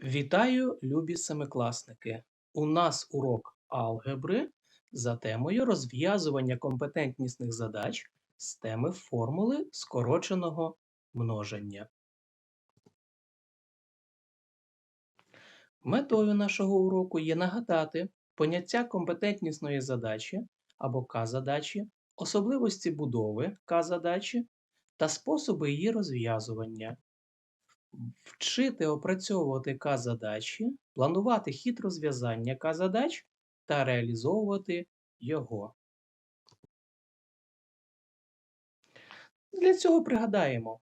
Вітаю, любі семикласники! У нас урок алгебри за темою розв'язування компетентнісних задач з теми формули скороченого множення. Метою нашого уроку є нагадати поняття компетентнісної задачі або К-задачі, особливості будови К-задачі та способи її розв'язування вчити опрацьовувати К-задачі, планувати хід розв'язання К-задач та реалізовувати його. Для цього пригадаємо,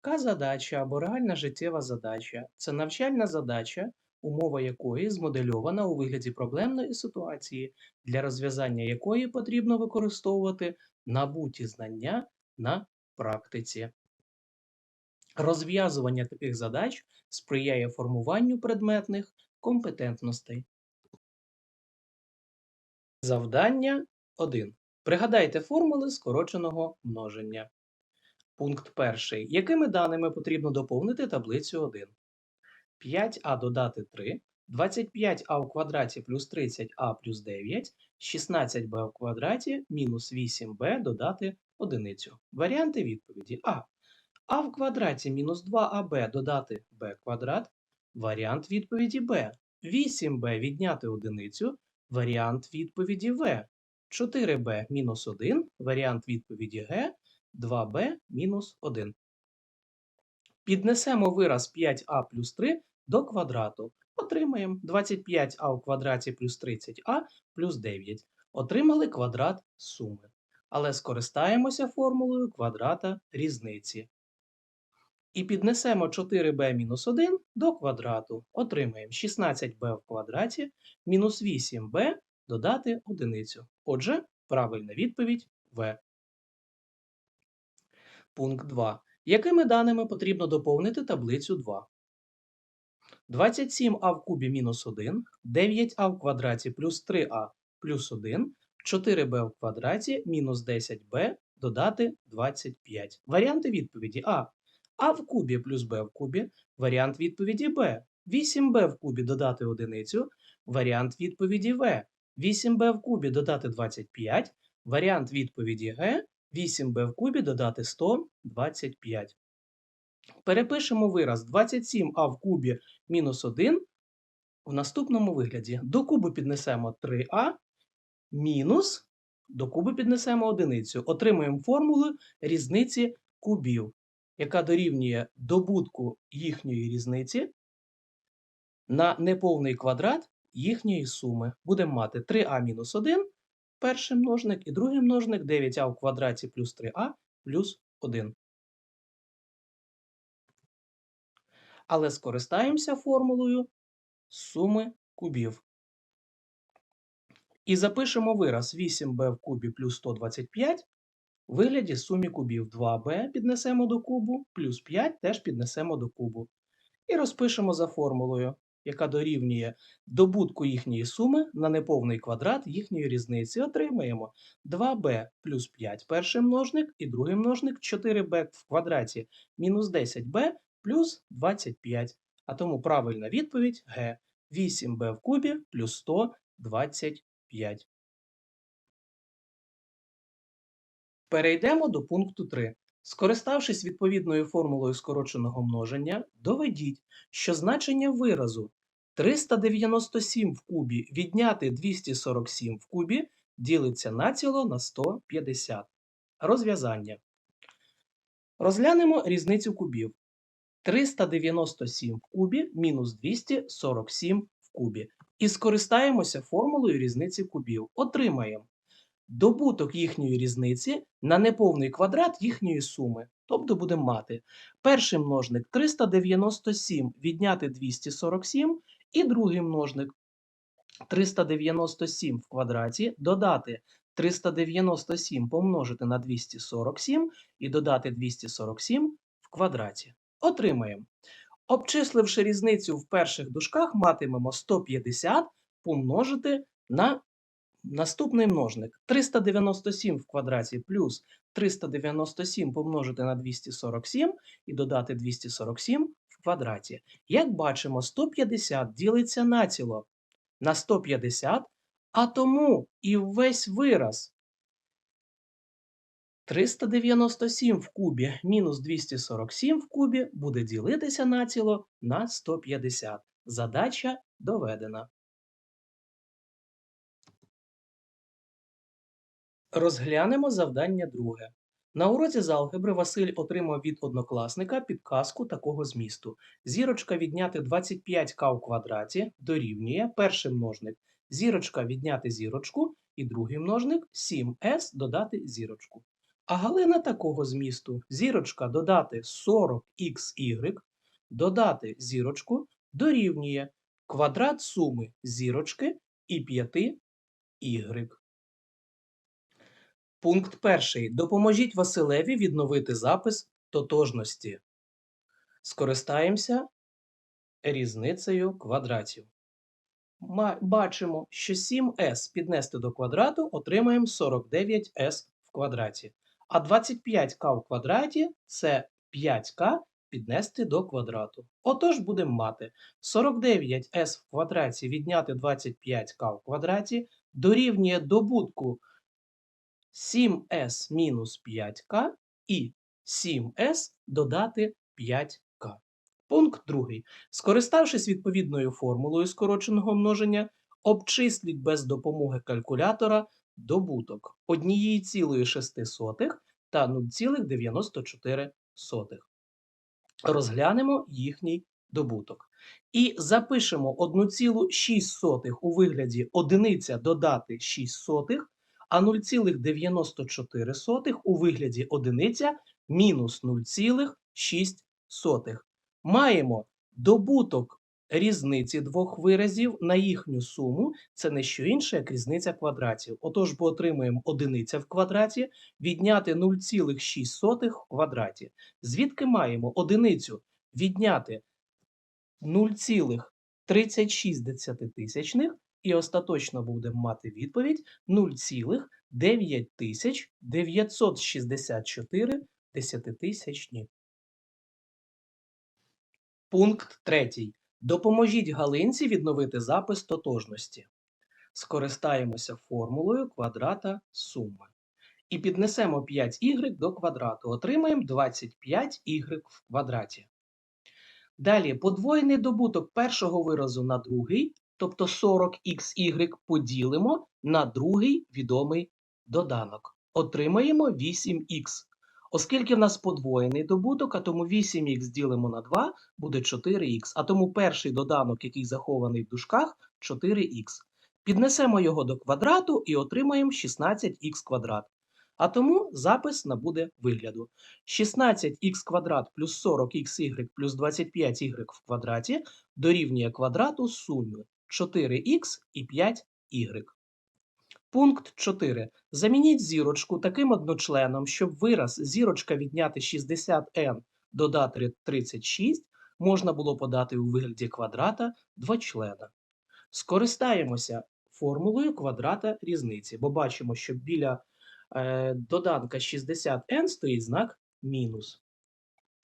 К-задача або реальна життєва задача це навчальна задача, умова якої змодельована у вигляді проблемної ситуації, для розв'язання якої потрібно використовувати набуті знання на практиці. Розв'язування таких задач сприяє формуванню предметних компетентностей. Завдання 1. Пригадайте формули скороченого множення. Пункт 1. Якими даними потрібно доповнити таблицю 1? 5а додати 3, 25а у квадраті плюс 30а плюс 9, 16b в квадраті мінус 8b додати одиницю. Варіанти відповіді А а в квадраті мінус 2аб додати b квадрат. Варіант відповіді Б. 8b відняти одиницю. Варіант відповіді В. 4b мінус 1. Варіант відповіді Г. 2b мінус 1. Піднесемо вираз 5а плюс 3 до квадрату. Отримаємо 25а у квадраті плюс 30а плюс 9. Отримали квадрат суми. Але скористаємося формулою квадрата різниці. І піднесемо 4b-1 до квадрату. Отримаємо 16b в квадраті мінус 8b додати одиницю. Отже, правильна відповідь В. Пункт 2. Якими даними потрібно доповнити таблицю 2? 27а в кубі мінус 1, 9а в квадраті плюс 3а плюс 1, 4b в квадраті мінус 10b додати 25. Варіанти відповіді А а в кубі плюс b в кубі варіант відповіді b. 8b в кубі додати одиницю, варіант відповіді В. 8b в кубі додати 25, варіант відповіді Г. 8b в кубі додати 125. Перепишемо вираз 27а в кубі мінус 1 в наступному вигляді. До кубу піднесемо 3а мінус, до кубу піднесемо одиницю. Отримуємо формулу різниці кубів яка дорівнює добутку їхньої різниці на неповний квадрат їхньої суми. Будемо мати 3а-1 перший множник і другий множник 9а в квадраті плюс 3а плюс 1. Але скористаємося формулою суми кубів. І запишемо вираз 8b в кубі плюс 125 у вигляді сумі кубів 2b піднесемо до кубу, плюс 5 теж піднесемо до кубу. І розпишемо за формулою, яка дорівнює добутку їхньої суми на неповний квадрат їхньої різниці. Отримаємо 2b плюс 5 перший множник і другий множник 4b в квадраті мінус 10b плюс 25. А тому правильна відповідь Г. 8b в кубі плюс 125. Перейдемо до пункту 3. Скориставшись відповідною формулою скороченого множення, доведіть, що значення виразу 397 в кубі відняти 247 в кубі ділиться націло на 150. Розв'язання. Розглянемо різницю кубів. 397 в кубі мінус 247 в кубі. І скористаємося формулою різниці кубів. Отримаємо добуток їхньої різниці на неповний квадрат їхньої суми. Тобто будемо мати перший множник 397 відняти 247, і другий множник 397 в квадраті додати 397 помножити на 247 і додати 247 в квадраті. Отримаємо. Обчисливши різницю в перших дужках, матимемо 150 помножити на Наступний множник 397 в квадраті плюс 397 помножити на 247 і додати 247 в квадраті. Як бачимо, 150 ділиться націло на 150, а тому і весь вираз 397 в кубі мінус 247 в кубі буде ділитися націло на 150. Задача доведена. Розглянемо завдання друге. На уроці з алгебри Василь отримав від однокласника підказку такого змісту. Зірочка відняти 25к у квадраті дорівнює перший множник. Зірочка відняти зірочку і другий множник 7s додати зірочку. А Галина такого змісту зірочка додати 40xy, додати зірочку дорівнює квадрат суми зірочки і 5y. Пункт перший. Допоможіть Василеві відновити запис тотожності. Скористаємося різницею квадратів. Бачимо, що 7s піднести до квадрату отримаємо 49s в квадраті. А 25k в квадраті це 5k піднести до квадрату. Отож будемо мати 49s в квадраті відняти 25k в квадраті дорівнює добутку 7s мінус 5k і 7s додати 5k. Пункт другий. Скориставшись відповідною формулою скороченого множення, обчисліть без допомоги калькулятора добуток 1,6 та 0,94. Розглянемо їхній добуток. І запишемо 1,6 у вигляді одиниця додати 6 сотих, а 0,94 у вигляді одиниця мінус 0,6. Маємо добуток різниці двох виразів на їхню суму. Це не що інше, як різниця квадратів. Отож, бо отримуємо одиниця в квадраті, відняти 0,6 в квадраті. Звідки маємо одиницю відняти 0,36 і остаточно будемо мати відповідь 0,9964 десятитисячні. Пункт третій. Допоможіть Галинці відновити запис тотожності. Скористаємося формулою квадрата суми. І піднесемо 5y до квадрату. Отримаємо 25y в квадраті. Далі подвоєний добуток першого виразу на другий, тобто 40xy поділимо на другий відомий доданок. Отримаємо 8х. Оскільки в нас подвоєний добуток, а тому 8х ділимо на 2 буде 4х, а тому перший доданок, який захований в дужках, 4х. Піднесемо його до квадрату і отримаємо 16х квадрат. А тому запис набуде вигляду. 16х квадрат плюс 40xy плюс 25y в квадраті дорівнює квадрату суми 4х і 5y. Пункт 4. Замініть зірочку таким одночленом, щоб вираз зірочка відняти 60n додати 36 можна було подати у вигляді квадрата двочлена. Скористаємося формулою квадрата різниці, бо бачимо, що біля е, доданка 60n стоїть знак мінус.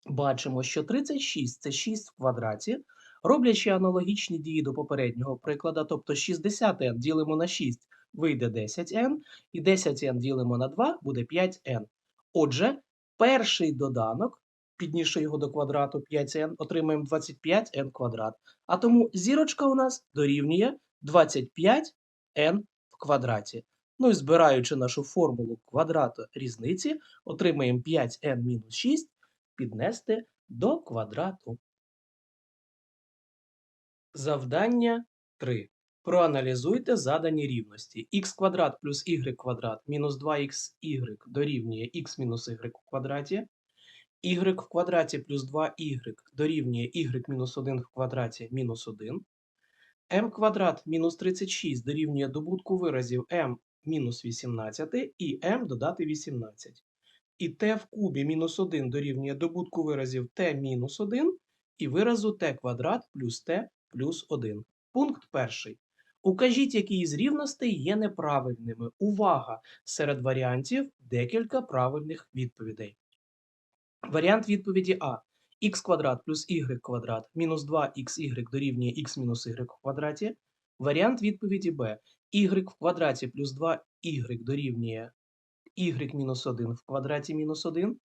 Бачимо, що 36 це 6 в квадраті. Роблячи аналогічні дії до попереднього прикладу, тобто 60n ділимо на 6 вийде 10n, і 10n ділимо на 2 буде 5n. Отже, перший доданок, піднісши його до квадрату 5n, отримаємо 25n квадрат. А тому зірочка у нас дорівнює 25n в квадраті. Ну і збираючи нашу формулу квадрату різниці, отримаємо 5n-6 піднести до квадрату. Завдання 3. Проаналізуйте задані рівності. х квадрат плюс y квадрат мінус 2xy дорівнює х мінус y в квадраті. y в квадраті плюс 2y дорівнює y мінус 1 в квадраті мінус 1. m квадрат мінус 36 дорівнює добутку виразів m мінус 18 і m додати 18. І t в кубі мінус 1 дорівнює добутку виразів t мінус 1 і виразу t квадрат плюс t плюс 1. Пункт перший. Укажіть, які із рівностей є неправильними. Увага! Серед варіантів декілька правильних відповідей. Варіант відповіді А. х квадрат плюс y квадрат мінус 2xy дорівнює х мінус y в квадраті. Варіант відповіді Б. y в квадраті плюс 2y дорівнює y мінус 1 в квадраті мінус 1.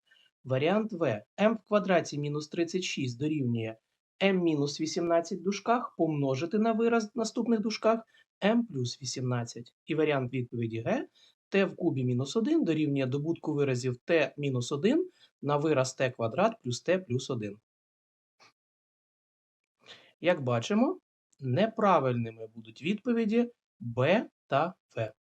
Варіант В. m в квадраті мінус 36 дорівнює m мінус 18 в дужках помножити на вираз в наступних дужках m плюс 18. І варіант відповіді Г. t в кубі мінус 1 дорівнює добутку виразів t мінус 1 на вираз t квадрат плюс t плюс 1. Як бачимо, неправильними будуть відповіді Б та В.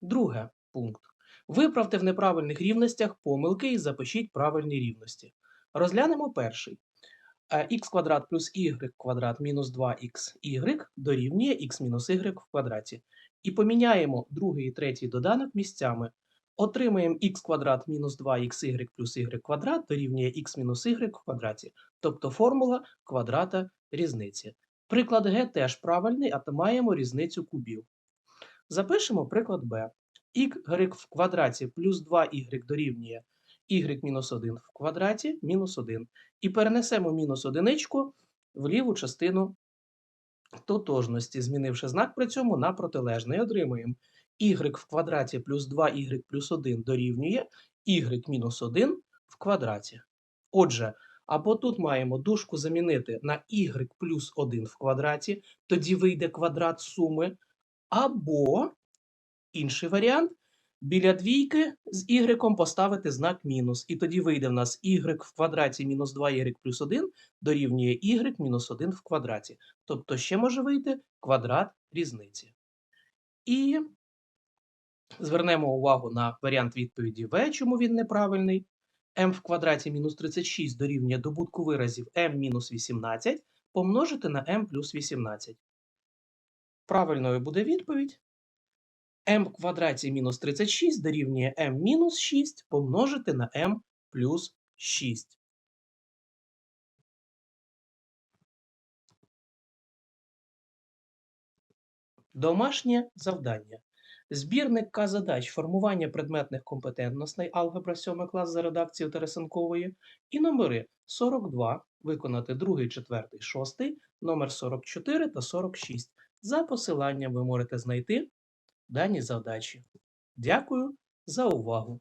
Друге пункт. Виправте в неправильних рівностях помилки і запишіть правильні рівності. Розглянемо перший. Х квадрат плюс y квадрат мінус 2xy дорівнює х мінус y в квадраті. І поміняємо другий і третій доданок місцями. Отримаємо х квадрат мінус 2xy плюс y квадрат дорівнює х мінус y в квадраті. Тобто формула квадрата різниці. Приклад Г теж правильний, а то маємо різницю кубів. Запишемо приклад Б. y в квадраті плюс 2y дорівнює y мінус 1 в квадраті мінус 1. І перенесемо мінус одиничку в ліву частину тотожності, змінивши знак при цьому на протилежний. Отримуємо y в квадраті плюс 2y плюс 1 дорівнює y мінус 1 в квадраті. Отже, або тут маємо дужку замінити на y плюс 1 в квадраті, тоді вийде квадрат суми, або інший варіант біля двійки з y поставити знак мінус. І тоді вийде в нас y в квадраті мінус 2y плюс 1 дорівнює y мінус 1 в квадраті. Тобто ще може вийти квадрат різниці. І звернемо увагу на варіант відповіді В, чому він неправильний. m в квадраті мінус 36 дорівнює добутку виразів m мінус 18 помножити на m плюс 18. Правильною буде відповідь m в квадраті мінус 36 дорівнює m мінус 6 помножити на m плюс 6. Домашнє завдання. Збірник К-задач формування предметних компетентностей алгебра 7 клас за редакцією Тересенкової і номери 42, виконати 2, 4, 6, номер 44 та 46. За посиланням ви можете знайти дані завдачі. Дякую за увагу!